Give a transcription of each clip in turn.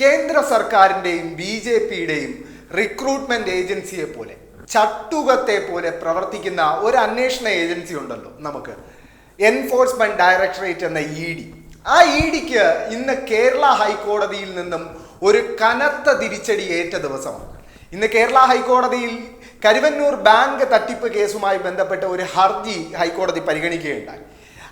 കേന്ദ്ര സർക്കാരിന്റെയും B J പിയുടെയും റിക്രൂട്ട്മെന്റ് ഏജൻസിയെ പോലെ ചട്ടുകത്തെ പോലെ പ്രവർത്തിക്കുന്ന ഒരു അന്വേഷണ ഏജൻസി ഉണ്ടല്ലോ നമുക്ക്. എൻഫോഴ്സ്മെന്റ് ഡയറക്ടറേറ്റ് എന്ന ഇ ഡി ആ ഇ ഡിക്ക് ഇന്ന് കേരള ഹൈക്കോടതിയിൽ നിന്നും ഒരു കനത്ത തിരിച്ചടി ഏറ്റ ദിവസമാണ്. ഇന്ന് കേരള ഹൈക്കോടതിയിൽ കരുവന്നൂർ ബാങ്ക് തട്ടിപ്പ് കേസുമായി ബന്ധപ്പെട്ട ഒരു ഹർജി ഹൈക്കോടതി പരിഗണിക്കുകയുണ്ടായി.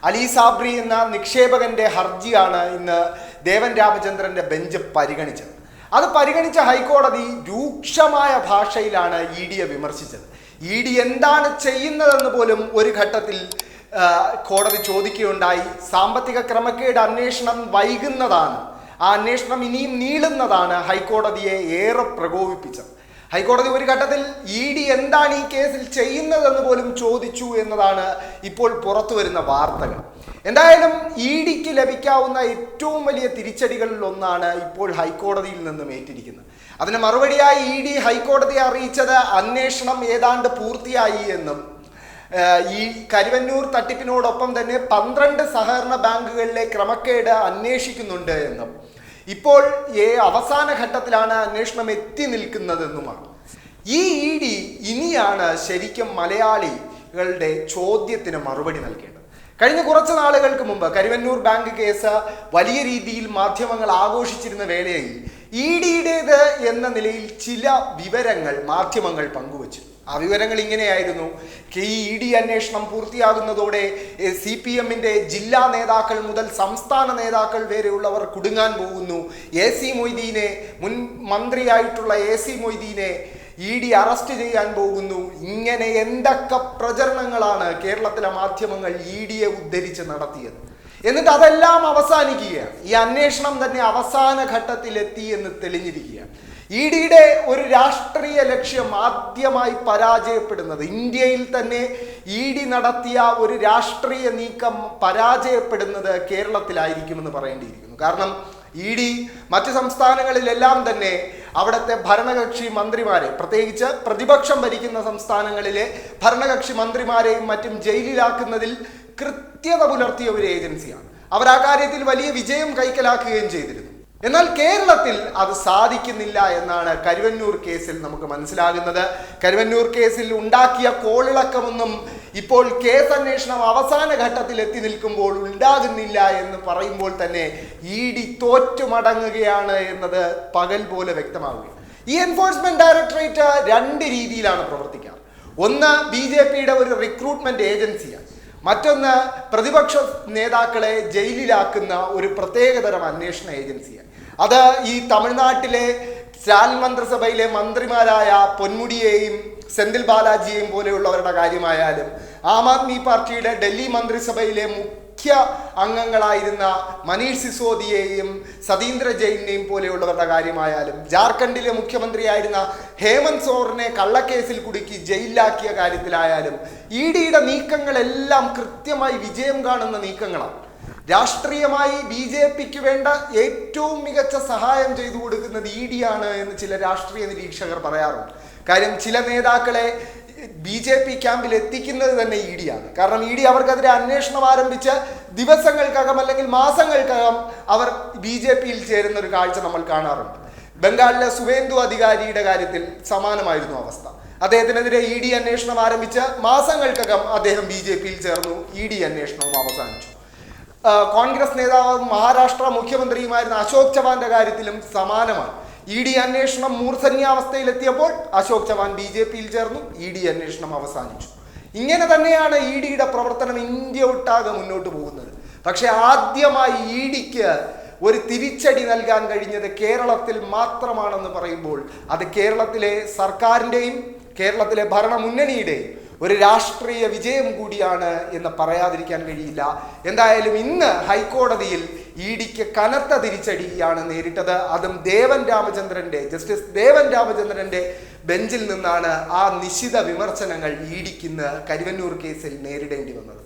അലി സാബ്രി എന്ന നിക്ഷേപകന്റെ ഹർജിയാണ് ഇന്ന് ദേവൻ രാമചന്ദ്രന്റെ ബെഞ്ച് പരിഗണിച്ചത്. അത് പരിഗണിച്ച ഹൈക്കോടതി രൂക്ഷമായ ഭാഷയിലാണ് ഇ ഡിയെ വിമർശിച്ചത്. ഇ ഡി എന്താണ് ചെയ്യുന്നതെന്ന് പോലും ഒരു ഘട്ടത്തിൽ കോടതി ചോദിക്കുകയുണ്ടായി. സാമ്പത്തിക ക്രമക്കേട് അന്വേഷണം വൈകുന്നതാണ്. ആ അന്വേഷണം ഇനിയും നീളുന്നതാണ് ഹൈക്കോടതിയെ ഏറെ പ്രകോപിപ്പിച്ചത്. ഹൈക്കോടതി ഒരു ഘട്ടത്തിൽ ഇ ഡി എന്താണ് ഈ കേസിൽ ചെയ്യുന്നതെന്ന് പോലും ചോദിച്ചു എന്നതാണ് ഇപ്പോൾ പുറത്തു വരുന്ന വാർത്തകൾ. എന്തായാലും ഇ ഡിക്ക് ലഭിക്കാവുന്ന ഏറ്റവും വലിയ തിരിച്ചടികളിൽ ഒന്നാണ് ഇപ്പോൾ ഹൈക്കോടതിയിൽ നിന്നും ഏറ്റിരിക്കുന്നത്. അതിന് മറുപടിയായി ഇ ഡി ഹൈക്കോടതിയെ അറിയിച്ചത് അന്വേഷണം ഏതാണ്ട് പൂർത്തിയായി എന്നും ഈ കരുവന്നൂർ തട്ടിപ്പിനോടൊപ്പം തന്നെ പന്ത്രണ്ട് സഹകരണ ബാങ്കുകളിലെ ക്രമക്കേട് അന്വേഷിക്കുന്നുണ്ട് എന്നും. ഇപ്പോൾ ഏ അവസാന ഘട്ടത്തിലാണ് അന്വേഷണം എത്തി നിൽക്കുന്നതെന്നുമാണ്. ഈ ഇ ഡി ഇനിയാണ് ശരിക്കും മലയാളികളുടെ ചോദ്യത്തിന് മറുപടി നൽകേണ്ടത്. കഴിഞ്ഞ കുറച്ച് നാളുകൾക്ക് മുമ്പ് കരുവന്നൂർ ബാങ്ക് കേസ് വലിയ രീതിയിൽ മാധ്യമങ്ങൾ ആഘോഷിച്ചിരുന്ന വേളയിൽ ഇ ഡിയുടേത് എന്ന നിലയിൽ ചില വിവരങ്ങൾ മാധ്യമങ്ങൾ പങ്കുവച്ചു ആ വിവരങ്ങൾ ഇങ്ങനെയായിരുന്നു. കെ ഇ ഡി അന്വേഷണം പൂർത്തിയാകുന്നതോടെ സി പി എമ്മിന്റെ ജില്ലാ നേതാക്കൾ മുതൽ സംസ്ഥാന നേതാക്കൾ വരെയുള്ളവർ കുടുങ്ങാൻ പോകുന്നു. എ സി മൊയ്തീനെ മുൻ മന്ത്രിയായിട്ടുള്ള എ സി മൊയ്തീനെ ഇ ഡി അറസ്റ്റ് ചെയ്യാൻ പോകുന്നു. ഇങ്ങനെ എന്തൊക്കെ പ്രചരണങ്ങളാണ് കേരളത്തിലെ മാധ്യമങ്ങൾ ഇ ഡിയെ ഉദ്ധരിച്ച് നടത്തിയത്? എന്നിട്ട് അതെല്ലാം അവസാനിക്കുകയാണ്. ഈ അന്വേഷണം തന്നെ അവസാന ഘട്ടത്തിലെത്തി എന്ന് തെളിഞ്ഞിരിക്കുകയാണ്. ഇ ഡിയുടെ ഒരു രാഷ്ട്രീയ ലക്ഷ്യം ആദ്യമായി പരാജയപ്പെടുന്നത്. ഇന്ത്യയിൽ തന്നെ ഇ ഡി നടത്തിയ ഒരു രാഷ്ട്രീയ നീക്കം പരാജയപ്പെടുന്നത് കേരളത്തിലായിരിക്കുമെന്ന് പറയേണ്ടിയിരിക്കുന്നു. കാരണം ഇ ഡി മറ്റ് സംസ്ഥാനങ്ങളിലെല്ലാം തന്നെ അവിടുത്തെ ഭരണകക്ഷി മന്ത്രിമാരെ പ്രത്യേകിച്ച് പ്രതിപക്ഷം ഭരിക്കുന്ന സംസ്ഥാനങ്ങളിലെ ഭരണകക്ഷി മന്ത്രിമാരെയും മറ്റും ജയിലിലാക്കുന്നതിൽ കൃത്യത പുലർത്തിയ ഒരു ഏജൻസിയാണ്. അവർ ആ കാര്യത്തിൽ വലിയ വിജയം കൈക്കലാക്കുകയും ചെയ്തിരുന്നു. എന്നാൽ കേരളത്തിൽ അത് സാധിക്കുന്നില്ല എന്നാണ് കരുവന്നൂർ കേസിൽ നമുക്ക് മനസ്സിലാകുന്നത്. കരുവന്നൂർ കേസിൽ ഉണ്ടാക്കിയ കോളിളക്കമൊന്നും ഇപ്പോൾ കേസ് അന്വേഷണം അവസാന ഘട്ടത്തിൽ എത്തി നിൽക്കുമ്പോൾ ഉണ്ടാകുന്നില്ല എന്ന് പറയുമ്പോൾ തന്നെ ഇ ഡി തോറ്റുമടങ്ങുകയാണ് എന്നത് പകൽ പോലെ വ്യക്തമാവുകയാണ്. ഈ എൻഫോഴ്സ്മെന്റ് ഡയറക്ടറേറ്റ് രണ്ട് രീതിയിലാണ് പ്രവർത്തിക്കാറ്. ഒന്ന് ബി ജെ പിയുടെ ഒരു റിക്രൂട്ട്മെന്റ് ഏജൻസിയാണ് മറ്റൊന്ന് പ്രതിപക്ഷ നേതാക്കളെ ജയിലിലാക്കുന്ന ഒരു പ്രത്യേകതരം അന്വേഷണ ഏജൻസിയാണ് അത് ഈ തമിഴ്നാട്ടിലെ സ്റ്റാലിൻ മന്ത്രിസഭയിലെ മന്ത്രിമാരായ പൊന്മുടിയെയും സെന്തിൽ ബാലാജിയെയും പോലെയുള്ളവരുടെ കാര്യമായാലും ആം ആദ്മി പാർട്ടിയുടെ ഡൽഹി മന്ത്രിസഭയിലെ മുഖ്യ അംഗങ്ങളായിരുന്ന മനീഷ് സിസോദിയെയും സതീന്ദ്ര ജെയിനെയും പോലെയുള്ളവരുടെ കാര്യമായാലും ജാർഖണ്ഡിലെ മുഖ്യമന്ത്രിയായിരുന്ന ഹേമന്ത് സോറിനെ കള്ളക്കേസിൽ കുടുക്കി ജയിലിലാക്കിയ കാര്യത്തിലായാലും ഇ ഡിയുടെ നീക്കങ്ങളെല്ലാം കൃത്യമായി വിജയം കാണുന്ന നീക്കങ്ങളാണ്. രാഷ്ട്രീയമായി ബി ജെ പിക്ക് വേണ്ട ഏറ്റവും മികച്ച സഹായം ചെയ്തു കൊടുക്കുന്നത് ഇ ഡി ആണ് എന്ന് ചില രാഷ്ട്രീയ നിരീക്ഷകർ പറയാറുണ്ട്. കാര്യം ചില നേതാക്കളെ ബി ജെ പി ക്യാമ്പിൽ എത്തിക്കുന്നത് തന്നെ ഇ ആണ്. കാരണം ഇ ഡി അവർക്കെതിരെ അന്വേഷണം ആരംഭിച്ച് ദിവസങ്ങൾക്കകം അല്ലെങ്കിൽ മാസങ്ങൾക്കകം അവർ ബി ജെ പിയിൽ ചേരുന്ന ഒരു കാഴ്ച നമ്മൾ കാണാറുണ്ട്. ബംഗാളിലെ സുവേന്ദു അധികാരിയുടെ കാര്യത്തിൽ സമാനമായിരുന്നു അവസ്ഥ. അദ്ദേഹത്തിനെതിരെ ഇ ഡി അന്വേഷണം ആരംഭിച്ച മാസങ്ങൾക്കകം അദ്ദേഹം ബി ജെ പിയിൽ ചേർന്നു. ഇ ഡി അന്വേഷണവും അവസാനിച്ചു. കോൺഗ്രസ് നേതാവും മഹാരാഷ്ട്ര മുഖ്യമന്ത്രിയുമായിരുന്ന അശോക് ചവാന്റെ കാര്യത്തിലും സമാനമാണ്. ഇ ഡി അന്വേഷണം മൂർധന്യാവസ്ഥയിലെത്തിയപ്പോൾ അശോക് ചവാൻ ബി ജെ പിയിൽ ചേർന്നു ഇ ഡി അന്വേഷണം അവസാനിച്ചു. ഇങ്ങനെ തന്നെയാണ് ഇ ഡിയുടെ പ്രവർത്തനം ഇന്ത്യ ഒട്ടാകെ മുന്നോട്ട് പോകുന്നത്. പക്ഷെ ആദ്യമായി ഇ ഡിക്ക് ഒരു തിരിച്ചടി നൽകാൻ കഴിഞ്ഞത് കേരളത്തിൽ മാത്രമാണെന്ന് പറയുമ്പോൾ അത് കേരളത്തിലെ സർക്കാരിന്റെയും കേരളത്തിലെ ഭരണമുന്നണിയുടെയും ഒരു രാഷ്ട്രീയ വിജയം കൂടിയാണ് എന്ന് പറയാതിരിക്കാൻ കഴിയില്ല. എന്തായാലും ഇന്ന് ഹൈക്കോടതിയിൽ ഇ ഡിക്ക് കനത്ത തിരിച്ചടിയാണ് നേരിട്ടത്. അതും ദേവൻ രാമചന്ദ്രന്റെ ജസ്റ്റിസ് ദേവൻ രാമചന്ദ്രന്റെ ബെഞ്ചിൽ നിന്നാണ് ആ നിശിത വിമർശനങ്ങൾ ഇ ഡിക്ക് ഇന്ന് കരുവന്നൂർ കേസിൽ നേരിടേണ്ടി വന്നത്.